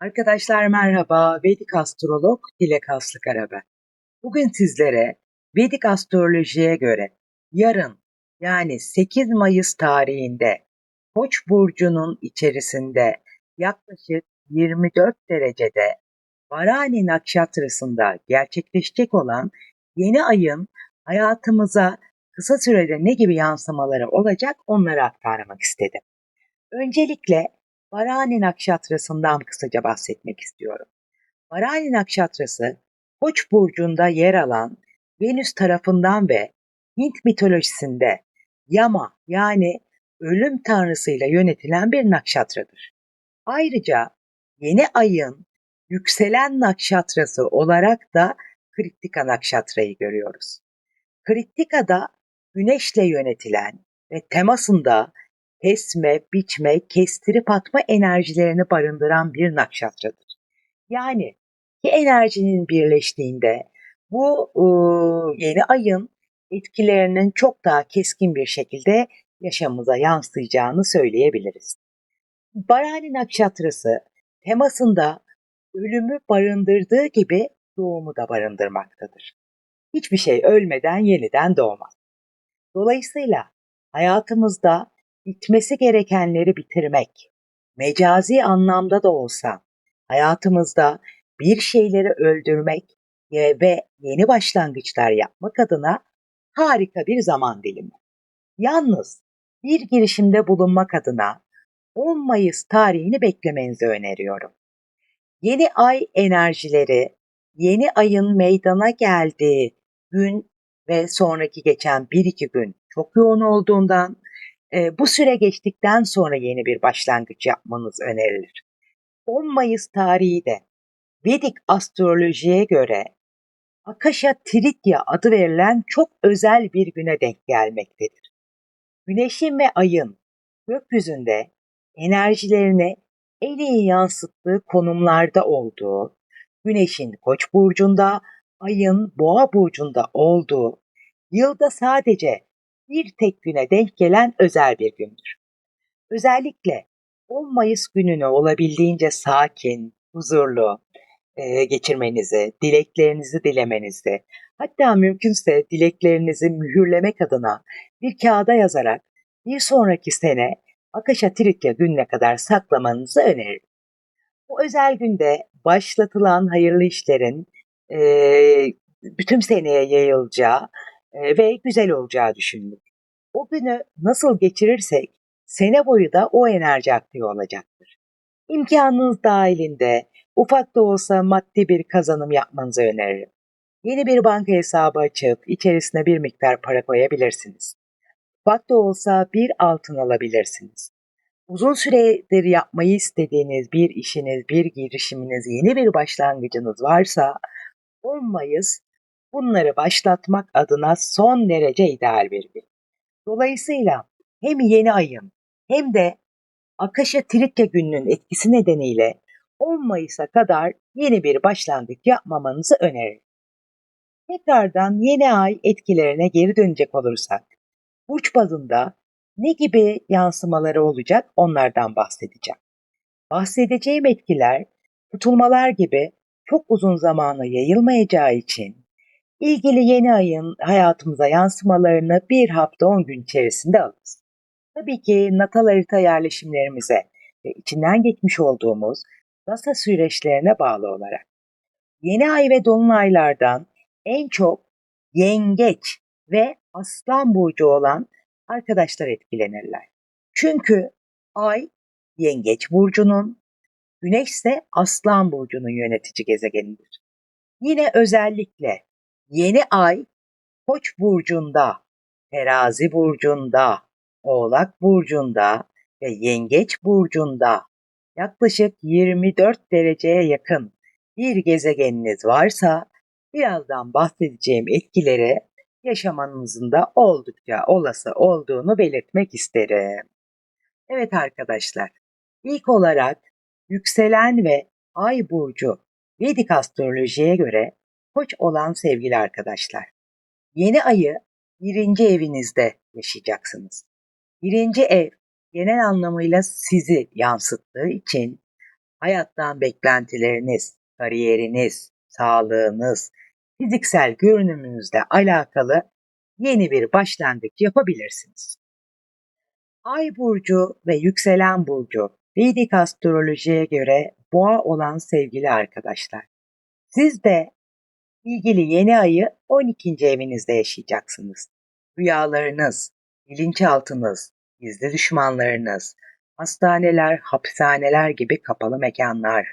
Arkadaşlar merhaba, Vedik Astrolog Dilek Aslıkara ben. Bugün sizlere Vedik Astrolojiye göre yarın yani 8 Mayıs tarihinde Koç burcunun içerisinde yaklaşık 24 derecede Varani Nakşatrası'nda gerçekleşecek olan yeni ayın hayatımıza kısa sürede ne gibi yansımaları olacak onları aktarmak istedim. Öncelikle Varani Nakşatrası'ndan kısaca bahsetmek istiyorum. Varani Nakşatrası, Koç burcunda yer alan Venüs tarafından ve Hint mitolojisinde Yama yani ölüm tanrısıyla yönetilen bir nakşatradır. Ayrıca yeni ayın yükselen nakşatrası olarak da Kritika nakşatrayı görüyoruz. Kritika'da güneşle yönetilen ve temasında kesme, biçme, kestirip atma enerjilerini barındıran bir nakşatradır. Yani ki enerjinin birleştiğinde bu e, yeni ayın etkilerinin çok daha keskin bir şekilde yaşamımıza yansıyacağını söyleyebiliriz. Barani Nakşatrası temasında ölümü barındırdığı gibi doğumu da barındırmaktadır. Hiçbir şey ölmeden yeniden doğmaz. Dolayısıyla hayatımızda bitmesi gerekenleri bitirmek, mecazi anlamda da olsa hayatımızda bir şeyleri öldürmek ve yeni başlangıçlar yapmak adına harika bir zaman dilimi. Yalnız bir girişimde bulunmak adına 10 Mayıs tarihini beklemenizi öneriyorum. Yeni ay enerjileri, yeni ayın meydana geldiği gün ve sonraki geçen 1-2 gün çok yoğun olduğundan e, bu süre geçtikten sonra yeni bir başlangıç yapmanız önerilir. 10 Mayıs tarihi de Vedik astrolojiye göre Akasha Tritya adı verilen çok özel bir güne denk gelmektedir. Güneşin ve ayın gökyüzünde enerjilerini en iyi yansıttığı konumlarda olduğu, Güneşin Koç burcunda, ayın Boğa burcunda olduğu, yılda sadece bir tek güne denk gelen özel bir gündür. Özellikle 10 Mayıs gününü olabildiğince sakin, huzurlu e, geçirmenizi, dileklerinizi dilemenizi, hatta mümkünse dileklerinizi mühürlemek adına bir kağıda yazarak bir sonraki sene Akasha Tritya gününe kadar saklamanızı öneririm. Bu özel günde başlatılan hayırlı işlerin e, bütün seneye yayılacağı ve güzel olacağı düşünülür. O günü nasıl geçirirsek sene boyu da o enerji aktif olacaktır. İmkanınız dahilinde ufak da olsa maddi bir kazanım yapmanızı öneririm. Yeni bir banka hesabı açıp içerisine bir miktar para koyabilirsiniz. Ufak da olsa bir altın alabilirsiniz. Uzun süredir yapmayı istediğiniz bir işiniz, bir girişiminiz, yeni bir başlangıcınız varsa 10 Mayıs bunları başlatmak adına son derece ideal bir gün. Dolayısıyla hem yeni ayın hem de Akasha Tritya gününün etkisi nedeniyle 10 Mayıs'a kadar yeni bir başlangıç yapmamanızı öneririm. Tekrardan yeni ay etkilerine geri dönecek olursak, burç bazında ne gibi yansımaları olacak onlardan bahsedeceğim. Bahsedeceğim etkiler tutulmalar gibi çok uzun zamana yayılmayacağı için ilgili yeni ayın hayatımıza yansımalarını bir hafta on gün içerisinde alırız. Tabii ki natal harita yerleşimlerimize ve içinden geçmiş olduğumuz NASA süreçlerine bağlı olarak. Yeni ay ve dolunaylardan en çok yengeç ve aslan burcu olan arkadaşlar etkilenirler. Çünkü ay yengeç burcunun, güneş ise aslan burcunun yönetici gezegenidir. Yine özellikle Yeni ay Koç burcunda, Terazi burcunda, Oğlak burcunda ve Yengeç burcunda yaklaşık 24 dereceye yakın bir gezegeniniz varsa birazdan bahsedeceğim etkileri yaşamanızın da oldukça olası olduğunu belirtmek isterim. Evet arkadaşlar, ilk olarak yükselen ve ay burcu Vedik astrolojiye göre koç olan sevgili arkadaşlar. Yeni ayı birinci evinizde yaşayacaksınız. Birinci ev genel anlamıyla sizi yansıttığı için hayattan beklentileriniz, kariyeriniz, sağlığınız, fiziksel görünümünüzle alakalı yeni bir başlangıç yapabilirsiniz. Ay burcu ve yükselen burcu Vedic astrolojiye göre boğa olan sevgili arkadaşlar. Siz de ilgili yeni ayı 12. evinizde yaşayacaksınız. Rüyalarınız, bilinçaltınız, gizli düşmanlarınız, hastaneler, hapishaneler gibi kapalı mekanlar,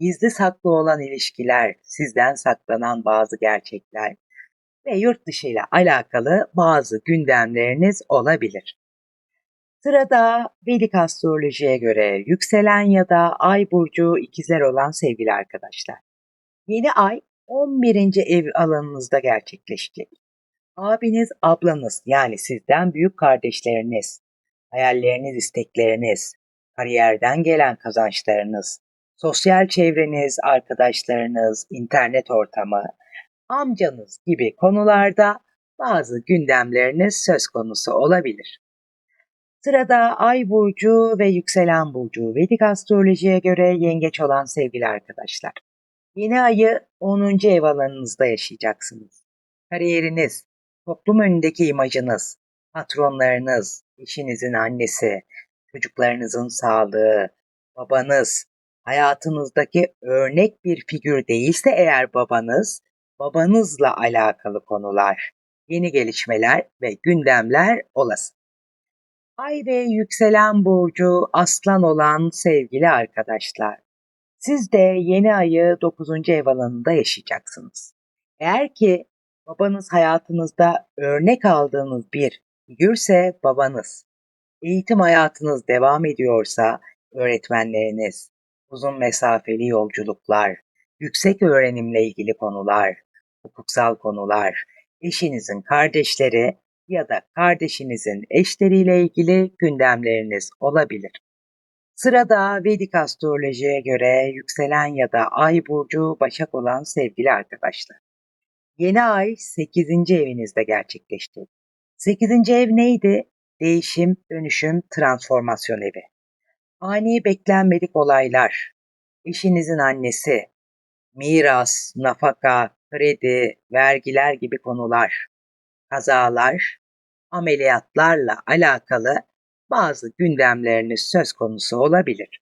gizli saklı olan ilişkiler, sizden saklanan bazı gerçekler ve yurt dışı ile alakalı bazı gündemleriniz olabilir. Sırada Vedik astrolojiye göre yükselen ya da ay burcu ikizler olan sevgili arkadaşlar. Yeni ay 11. ev alanınızda gerçekleşecek. Abiniz, ablanız yani sizden büyük kardeşleriniz, hayalleriniz, istekleriniz, kariyerden gelen kazançlarınız, sosyal çevreniz, arkadaşlarınız, internet ortamı, amcanız gibi konularda bazı gündemleriniz söz konusu olabilir. Sırada Ay burcu ve yükselen burcu Vedik astrolojiye göre yengeç olan sevgili arkadaşlar. Yeni ayı 10. ev alanınızda yaşayacaksınız. Kariyeriniz, toplum önündeki imajınız, patronlarınız, eşinizin annesi, çocuklarınızın sağlığı, babanız, hayatınızdaki örnek bir figür değilse eğer babanız, babanızla alakalı konular, yeni gelişmeler ve gündemler olası. Ay ve yükselen burcu aslan olan sevgili arkadaşlar. Siz de yeni ayı 9. ev alanında yaşayacaksınız. Eğer ki babanız hayatınızda örnek aldığınız bir figürse babanız, eğitim hayatınız devam ediyorsa öğretmenleriniz, uzun mesafeli yolculuklar, yüksek öğrenimle ilgili konular, hukuksal konular, eşinizin kardeşleri ya da kardeşinizin eşleriyle ilgili gündemleriniz olabilir. Sırada Vedik astrolojiye göre yükselen ya da ay burcu başak olan sevgili arkadaşlar. Yeni ay 8. evinizde gerçekleşti. 8. ev neydi? Değişim, dönüşüm, transformasyon evi. Ani beklenmedik olaylar, eşinizin annesi, miras, nafaka, kredi, vergiler gibi konular, kazalar, ameliyatlarla alakalı bazı gündemleriniz söz konusu olabilir.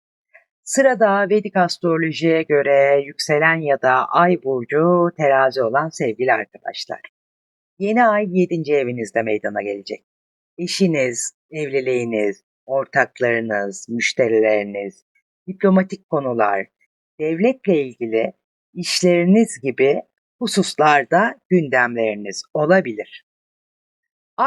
Sırada Vedik astrolojiye göre yükselen ya da ay burcu terazi olan sevgili arkadaşlar. Yeni ay 7. evinizde meydana gelecek. Eşiniz, evliliğiniz, ortaklarınız, müşterileriniz, diplomatik konular, devletle ilgili işleriniz gibi hususlarda gündemleriniz olabilir.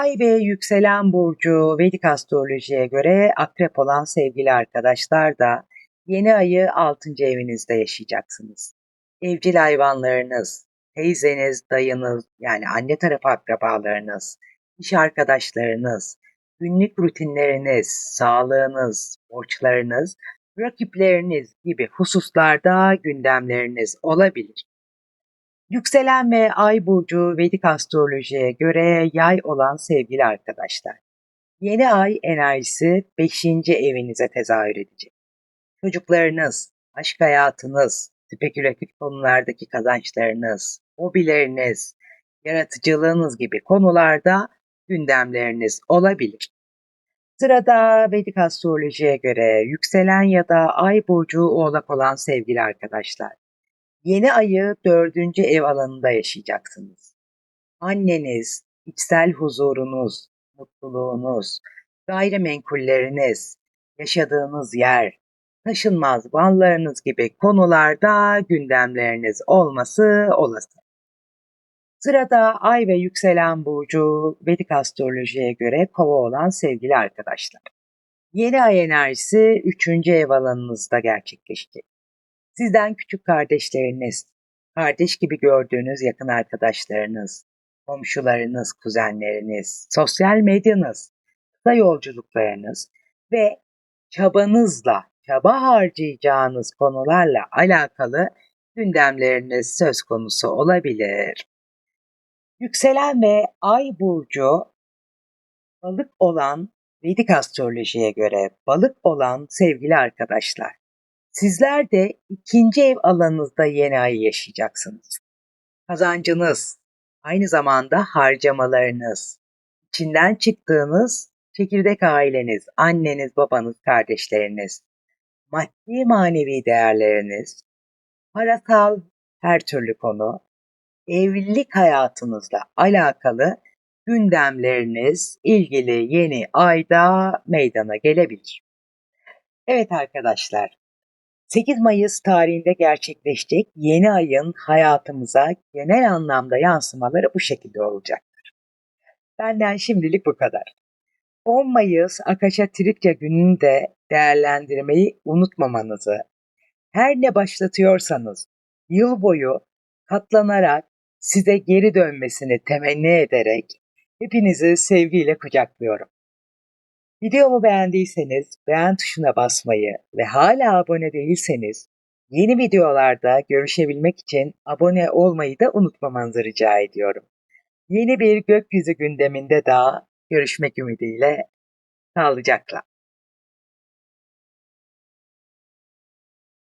Ay ve yükselen burcu Vedik astrolojiye göre akrep olan sevgili arkadaşlar da yeni ayı 6. evinizde yaşayacaksınız. Evcil hayvanlarınız, teyzeniz, dayınız yani anne tarafı akrabalarınız, iş arkadaşlarınız, günlük rutinleriniz, sağlığınız, borçlarınız, rakipleriniz gibi hususlarda gündemleriniz olabilir. Yükselen ve ay burcu Vedik astrolojiye göre yay olan sevgili arkadaşlar. Yeni ay enerjisi 5. evinize tezahür edecek. Çocuklarınız, aşk hayatınız, spekülatif konulardaki kazançlarınız, hobileriniz, yaratıcılığınız gibi konularda gündemleriniz olabilir. Sırada Vedik astrolojiye göre yükselen ya da ay burcu oğlak olan sevgili arkadaşlar. Yeni ayı dördüncü ev alanında yaşayacaksınız. Anneniz, içsel huzurunuz, mutluluğunuz, gayrimenkulleriniz, yaşadığınız yer, taşınmaz mallarınız gibi konularda gündemleriniz olması olası. Sırada ay ve yükselen burcu Vedik astrolojiye göre kova olan sevgili arkadaşlar. Yeni ay enerjisi 3. ev alanınızda gerçekleşecek. Sizden küçük kardeşleriniz, kardeş gibi gördüğünüz yakın arkadaşlarınız, komşularınız, kuzenleriniz, sosyal medyanız, kısa yolculuklarınız ve çabanızla, çaba harcayacağınız konularla alakalı gündemleriniz söz konusu olabilir. Yükselen ve ay burcu balık olan Vedik astrolojiye göre balık olan sevgili arkadaşlar Sizler de ikinci ev alanınızda yeni ayı yaşayacaksınız. Kazancınız, aynı zamanda harcamalarınız, içinden çıktığınız çekirdek aileniz, anneniz, babanız, kardeşleriniz, maddi manevi değerleriniz, parasal her türlü konu, evlilik hayatınızla alakalı gündemleriniz ilgili yeni ayda meydana gelebilir. Evet arkadaşlar, 8 Mayıs tarihinde gerçekleşecek yeni ayın hayatımıza genel anlamda yansımaları bu şekilde olacaktır. Benden şimdilik bu kadar. 10 Mayıs Akaşa Tripya gününü de değerlendirmeyi unutmamanızı, her ne başlatıyorsanız yıl boyu katlanarak size geri dönmesini temenni ederek hepinizi sevgiyle kucaklıyorum. Videomu beğendiyseniz beğen tuşuna basmayı ve hala abone değilseniz yeni videolarda görüşebilmek için abone olmayı da unutmamanızı rica ediyorum. Yeni bir gökyüzü gündeminde daha görüşmek ümidiyle sağlıcakla.